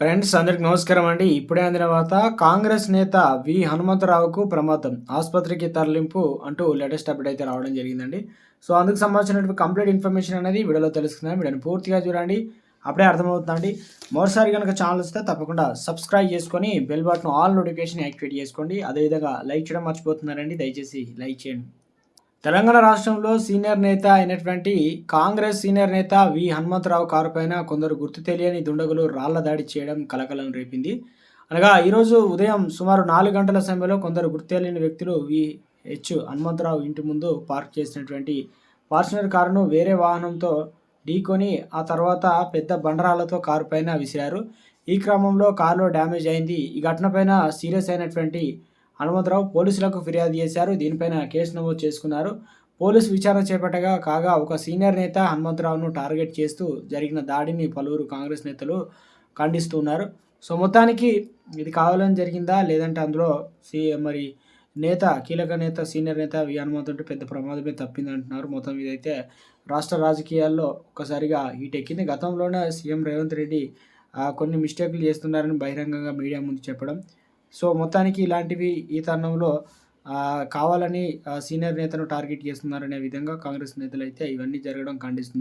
Friends అందరికి నమస్కారం అండి. ఇప్పుడే అందిన వార్త కాంగ్రెస్ నేత వి. హనుమంతరావుకు ప్రమాదం. ఆసుపత్రికి తరలింపు అంటూ లేటెస్ట్ అప్డేట్ అయితే రావడం జరిగిందండి. సో అందుకు సంబంధించినటువంటి కంప్లీట్ ఇన్ఫర్మేషన్ అనేది వీడియోలో తెలుసుకుందాం. వీడియోని పూర్తిగా చూడండి. అప్పుడే అర్థమవుతుందండి మరోసారి కనుక ఛానల్ వస్తే తప్పకుండా సబ్స్క్రైబ్ చేసుకొని bell button all notification activate చేసుకోండి. అదేవిధంగా లైక్ చేయడం మర్చిపోతున్నారండి. దయచేసి లైక్ చేయండి. తెలంగాణ రాష్ట్రంలో సీనియర్ నేత అయినటువంటి కాంగ్రెస్ సీనియర్ నేత వి. హనుమంతరావు కారు పైన కొందరు గుర్తు తెలియని దుండగులు రాళ్ళ దాడి చేయడం కలకలం రేపింది. అనగా ఈరోజు ఉదయం సుమారు నాలుగు గంటల సమయంలో కొందరు గుర్తు తెలియని వ్యక్తులు వి. హెచ్. హనుమంతరావు ఇంటి ముందు పార్క్ చేసినటువంటి ఫార్చునర్ కారును వేరే వాహనంతో ఢీకొని ఆ తర్వాత పెద్ద బండరాళ్ళతో కారు పైన విసిరారు. ఈ క్రమంలో కారులో డ్యామేజ్ అయింది. ఈ ఘటన పైన సీరియస్ అయినటువంటి హనుమంతరావు పోలీసులకు ఫిర్యాదు చేశారు. దీనిపైన కేసు నమోదు చేసుకున్నారు. పోలీసు విచారణ చేపట్టగా కాగా ఒక సీనియర్ నేత హనుమంతరావును టార్గెట్ చేస్తూ జరిగిన దాడిని పలువురు కాంగ్రెస్ నేతలు ఖండిస్తున్నారు. సో మొత్తానికి ఇది కావాలని జరిగిందా? లేదంటే అందులో సీ మరి నేత కీలక నేత సీనియర్ నేత వి హనుమంతుంటే పెద్ద ప్రమాదమే తప్పింది అంటున్నారు మొత్తం ఇదైతే రాష్ట్ర రాజకీయాల్లో ఒక్కసారిగా హీట్ ఎక్కింది. గతంలోనే సీఎం రేవంత్ రెడ్డి కొన్ని మిస్టేక్లు చేస్తున్నారని బహిరంగంగా మీడియా ముందు చెప్పడం సో మొత్తానికి ఇలాంటివి ఈ తరుణంలో ఆ, కావాలని ఆ, సీనియర్ నేతను టార్గెట్ చేస్తున్నారనే విధంగా కాంగ్రెస్ నేతలు అయితే ఇవన్నీ జరగడం ఖండిస్తున్నారు.